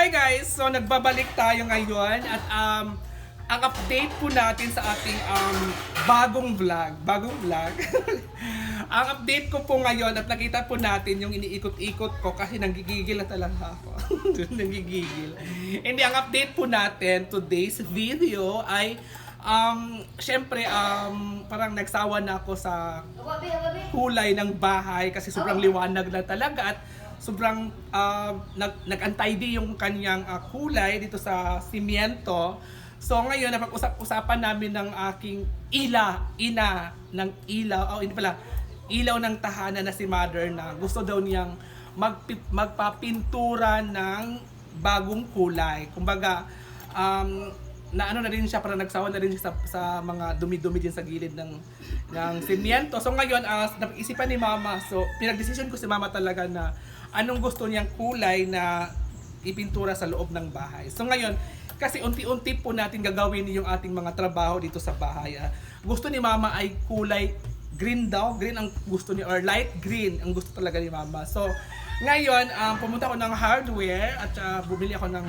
Hi guys! So nagbabalik tayo ngayon at um, ang update po natin sa ating um, bagong vlog. Bagong vlog. ang update ko po ngayon at nakita po natin yung iniikot-ikot ko kasi nanggigigil na talaga ako. nanggigigil. Hindi, ang update po natin today's video ay um, syempre um, parang nagsawa na ako sa kulay ng bahay kasi sobrang liwanag na talaga at sobrang uh, nag nag-untidy yung kanyang uh, kulay dito sa simiento. So ngayon napag-usap-usapan namin ng aking ila, ina ng ilaw, oh hindi pala, ilaw ng tahanan na si mother na gusto daw niyang magpi- magpapintura ng bagong kulay. Kumbaga, um, na ano na rin siya, parang nagsawa na rin siya sa, sa mga dumi-dumi din sa gilid ng ng simiento. So ngayon, as napag-isipan ni mama, so pinag-decision ko si mama talaga na anong gusto niyang kulay na ipintura sa loob ng bahay. So ngayon, kasi unti-unti po natin gagawin yung ating mga trabaho dito sa bahay. ah. Gusto ni mama ay kulay green daw. Green ang gusto niya, or light green ang gusto talaga ni mama. So, ngayon, um, pumunta ako ng hardware at uh, bumili ako ng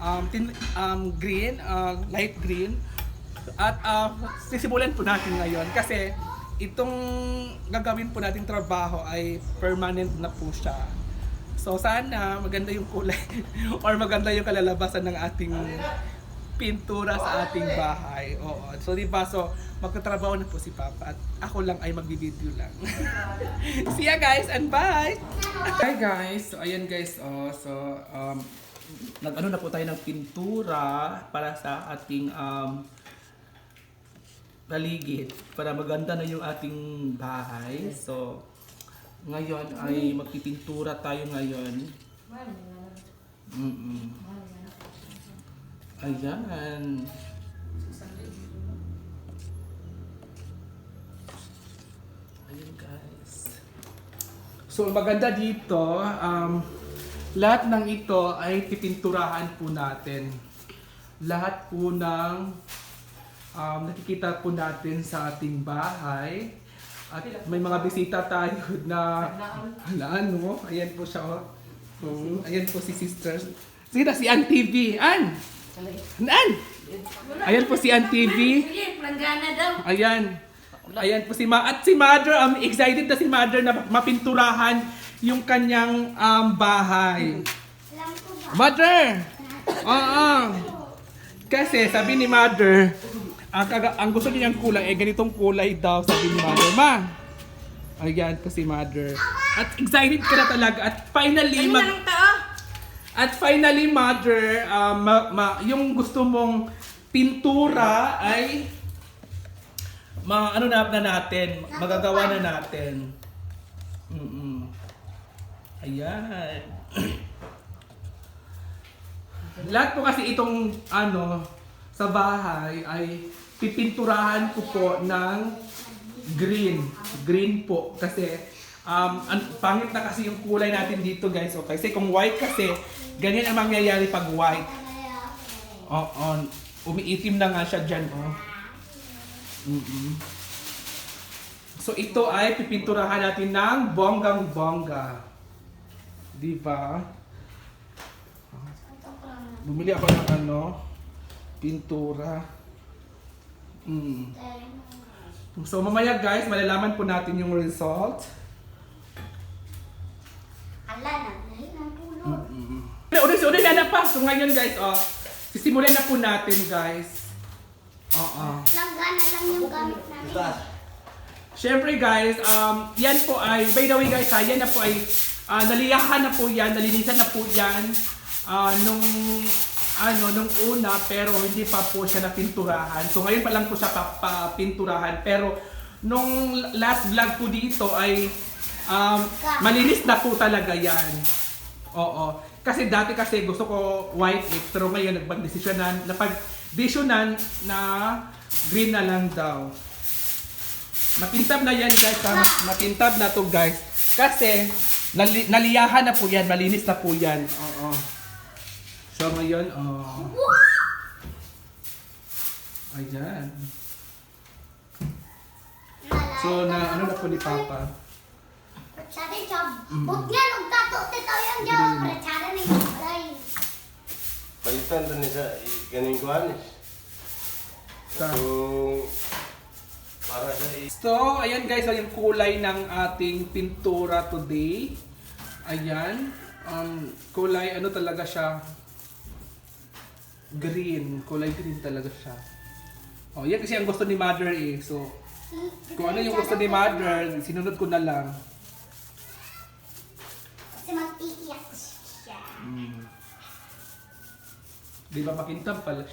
um, tin, um, green, uh, light green. At uh, sisimulan po natin ngayon kasi itong gagawin po nating trabaho ay permanent na po siya. So sana maganda yung kulay or maganda yung kalalabasan ng ating pintura sa ating bahay. Oo. So di ba so magtatrabaho na po si Papa at ako lang ay magbibideo lang. See ya guys and bye. Hi guys. So ayan guys, oh so um nag-ano na po tayo ng pintura para sa ating um paligid para maganda na yung ating bahay. So ngayon ay magpipintura tayo ngayon. Mm-mm. Ayan. Ayan guys. So maganda dito, um, lahat ng ito ay pipinturahan po natin. Lahat po ng um, nakikita po natin sa ating bahay. At may mga bisita tayo na hala ano, ayan po siya oh. Hmm, ayan po si sister. Sige na, si Aunt TV. An! An! Ayan po si Aunt TV. Sige, planggana daw. Ayan. Ayan po si Ma. At si Mother, um, excited na si Mother na mapinturahan yung kanyang um, bahay. Alam ko ba? Mother! Oo. Kasi sabi ni Mother, ang, kaga- ang gusto niyang kulay, eh ganitong kulay daw, sabi ni Mother. Ma! Ayan po si Mother. At excited ka na talaga. At finally, mag, Anong tao? at finally, Mother, um, ma- ma- yung gusto mong pintura ay ma ano na, na natin, magagawa na natin. Mm Ayan. Lahat po kasi itong ano sa bahay ay pipinturahan ko po ng green. Green po kasi um, an- pangit na kasi yung kulay natin dito guys. Okay, kasi kung white kasi ganyan ang mangyayari pag white. Oo, umiitim na nga siya dyan, oh. mm So ito ay pipinturahan natin ng bonggang bongga. Di ba? Bumili ako ng ano, pintura. Mm. So mamaya guys, malalaman po natin yung result. Ala na, dahil ng pulo. Ulit-ulit na na pa. So ngayon guys, oh, sisimulan na po natin guys. Oo. Planggana lang yung gamit namin. Siyempre guys, um, yan po ay, by the way guys ha, yan na po ay, ah, naliyahan na po yan, nalinisan na po yan, ah, nung, ano, nung una, pero hindi pa po siya napinturahan. So ngayon pa lang po siya pa- papinturahan, pero nung last vlog po dito ay, um, malinis na po talaga yan. Oo. Kasi dati kasi gusto ko white eh, pero ngayon nagpag-desisyonan, napag-desisyonan na green na lang daw. Makintab na yan guys. Ha? Makintab na to guys. Kasi nali- naliyahan na po yan. Malinis na po yan. Oo. So ngayon, oh. Ayan. So na ano na po ni Papa. Sabi job, huwag niya nung tato titaw yung job. Rechara na yung kulay. buksan to ni sa ganing kuanis. Sa- Kung para sa i- So, ayan guys, yung kulay ng ating pintura today. Ayan. Um, kulay, ano talaga siya? Green. Kulay green talaga siya. Oh, yan kasi ang gusto ni Mother eh. So, kung ano yung gusto ni Mother, sinunod ko na lang. Kasi mag-iiyak siya. Mm. Di ba makintab pala?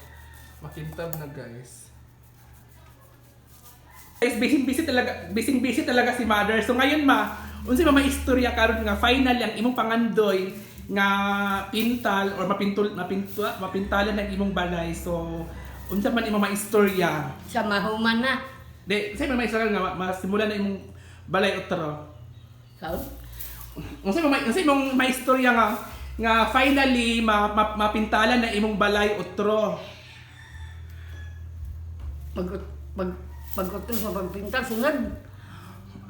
Makintab na guys. Guys, busy-busy talaga, busy-busy talaga si Mother. So ngayon ma, unsa ba may istorya karon nga final ang imong pangandoy nga pintal or mapintul mapintu, mapintalan ng imong balay. So unsa man imong maistorya? Sa mahuman na. Di, say man maistorya nga ma- masimulan na imong balay otro. Kaon? Unsa may unsa imong maistorya nga nga finally ma, ma, mapintalan na imong balay otro. Pag, pag, pagkutong sa pagpintal, sunod.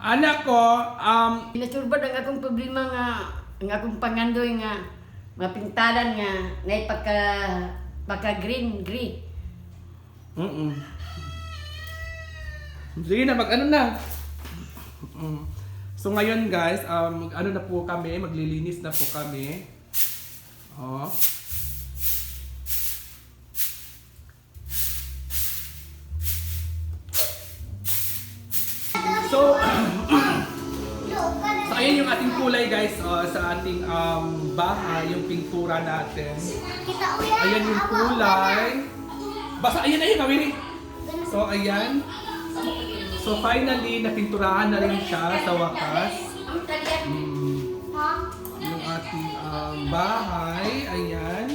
Anak ko, um, Pinasurba ang akong problema nga, ang akong pangandoy nga, mapintalan nga, na pagka, pagka green, green. mm Sige na, mag ano na. Mm. So ngayon guys, um, ano na po kami, maglilinis na po kami. Oh. So, kulay guys oh, sa ating um, bahay, yung pintura natin. Kita yan. Ayan yung kulay. Basta ayan ayan kawiri. Ganun. So ayan. So finally napinturahan na rin siya sa wakas. Mm, yung ating um, bahay, ayan.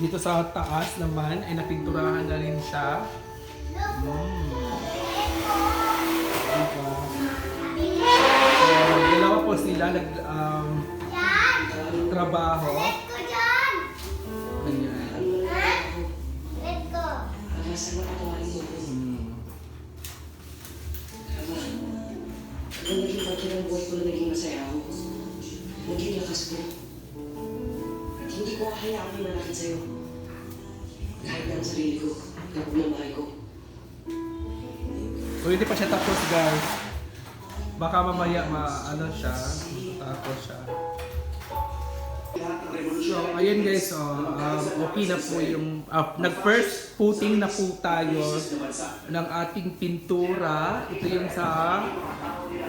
Dito sa taas naman ay napinturahan na rin siya. Mm. Dalawa po sila nag um, trabaho. Let go dyan. Ayan. Ha? Let go. Mm. Nung naging parte ng buhay ko na naging masaya ako, naging lakas ko. At hindi ko kakayaang manakit sa'yo. Kahit na ang sarili ko, na pagmamahal ko. So hindi pa siya tapos guys. Baka mamaya ma ano siya, tapos siya. So ayun guys, oh, um, okay na po yung ah, nag first footing na po tayo ng ating pintura. Ito yung sa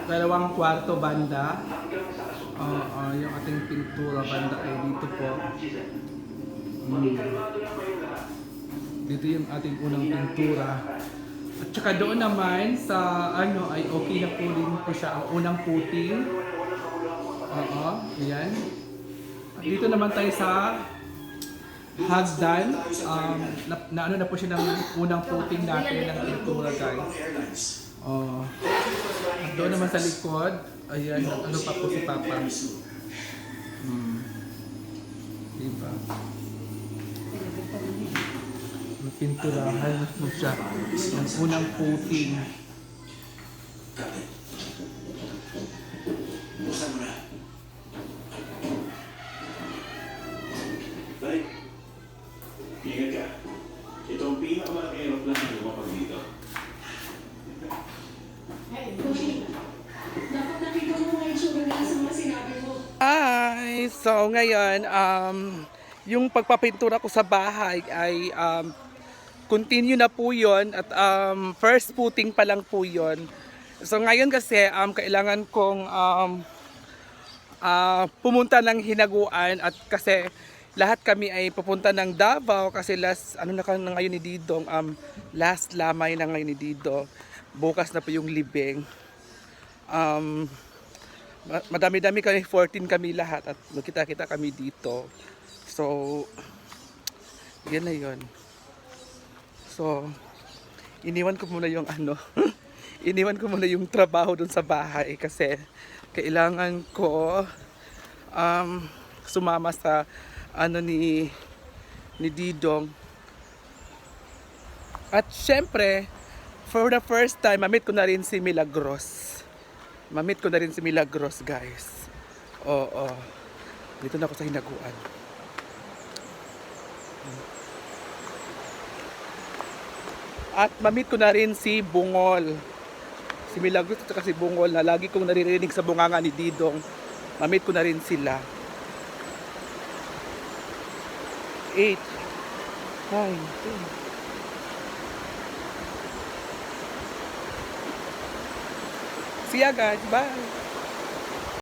dalawang kwarto banda. Oh, oh, yung ating pintura banda ay dito po. Mm. Dito yung ating unang pintura. At saka doon naman sa ano ay okay na po rin po siya ang unang puting. Oo, ayan. Dito naman tayo sa hagdan. Um, na, na ano na po siya ng unang puting natin ng pintura guys. Oh. At doon naman sa likod, ayan, ano pa po si Papa. Hmm. Diba? Pinturahan mo siya ng unang puting. So ngayon, um, yung pagpapintura ko sa bahay ay um, continue na po yun at um, first footing pa lang po yun. So ngayon kasi um, kailangan kong um, ah, pumunta ng hinaguan at kasi lahat kami ay pupunta ng Davao kasi last ano na ngayon ni Didong um last lamay na ngayon ni Dido bukas na po yung libing um madami-dami kami, 14 kami lahat at magkita-kita kami dito. So, yan na yun. So, iniwan ko muna yung ano, iniwan ko muna yung trabaho dun sa bahay kasi kailangan ko um, sumama sa ano ni ni Didong. At syempre, for the first time, mamit ko na rin si Milagros. Mamit ko na rin si Milagros, guys. Oo. Dito na ako sa hinaguan. At mamit ko na rin si Bungol. Si Milagros at si Bungol na lagi kong naririnig sa bunganga ni Didong. Mamit ko na rin sila. 8 9 10 See ya guys. Bye.